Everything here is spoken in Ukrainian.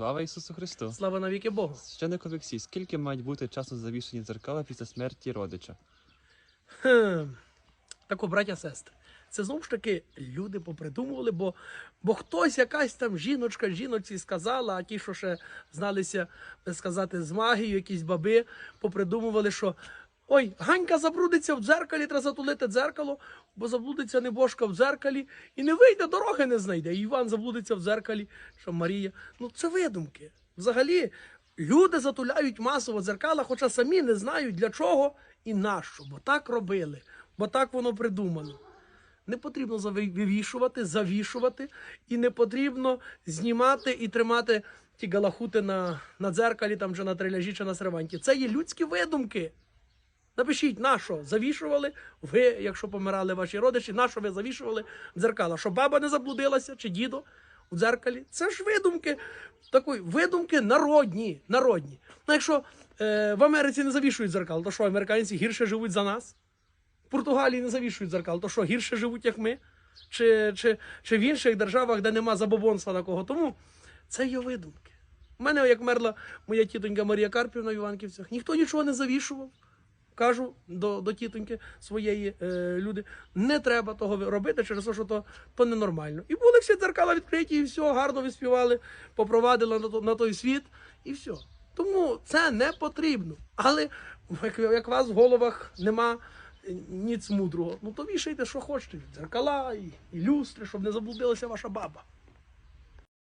Слава Ісусу Христу! Слава навіки Богу. Священник Олексій, скільки мають бути часу завішені дзеркала після смерті родича? Хм. Так, браття сестри. Це знову ж таки люди попридумували, бо, бо хтось, якась там жіночка, жіночці сказала, а ті, що ще зналися, сказати, з магією, якісь баби, попридумували, що ой, Ганька забрудиться в дзеркалі, треба затулити дзеркало, бо заблудиться небожка в дзеркалі і не вийде, дороги не знайде. І Іван заблудиться в дзеркалі, що Марія. Ну це видумки. Взагалі, люди затуляють масово дзеркала, хоча самі не знають для чого і нащо, бо так робили, бо так воно придумано. Не потрібно вивішувати, завішувати, і не потрібно знімати і тримати ті галахути на, на дзеркалі там, чи на триляжі, чи на серванті. Це є людські видумки. Напишіть, на що завішували ви, якщо помирали ваші родичі, на що ви завішували дзеркала? Щоб баба не заблудилася чи дідо у дзеркалі. Це ж видумки, такої видумки народні. народні. Ну, якщо е, в Америці не завішують дзеркал, то що американці гірше живуть за нас? В Португалії не завішують дзеркал, то що гірше живуть, як ми? Чи, чи, чи в інших державах, де нема забобонства такого. Тому це є видумки. У мене, як мерла моя тітонька Марія Карпівна в Іванківцях, ніхто нічого не завішував. Кажу до, до тітоньки своєї е, люди, не треба того робити, через те, що то, то ненормально. І були всі дзеркала відкриті, і все, гарно відспівали, попровадили на, на той світ, і все. Тому це не потрібно. Але як, як вас в головах нема е, ніц мудрого, ну то вішайте, що хочете. Дзеркала і, і люстри, щоб не заблудилася ваша баба.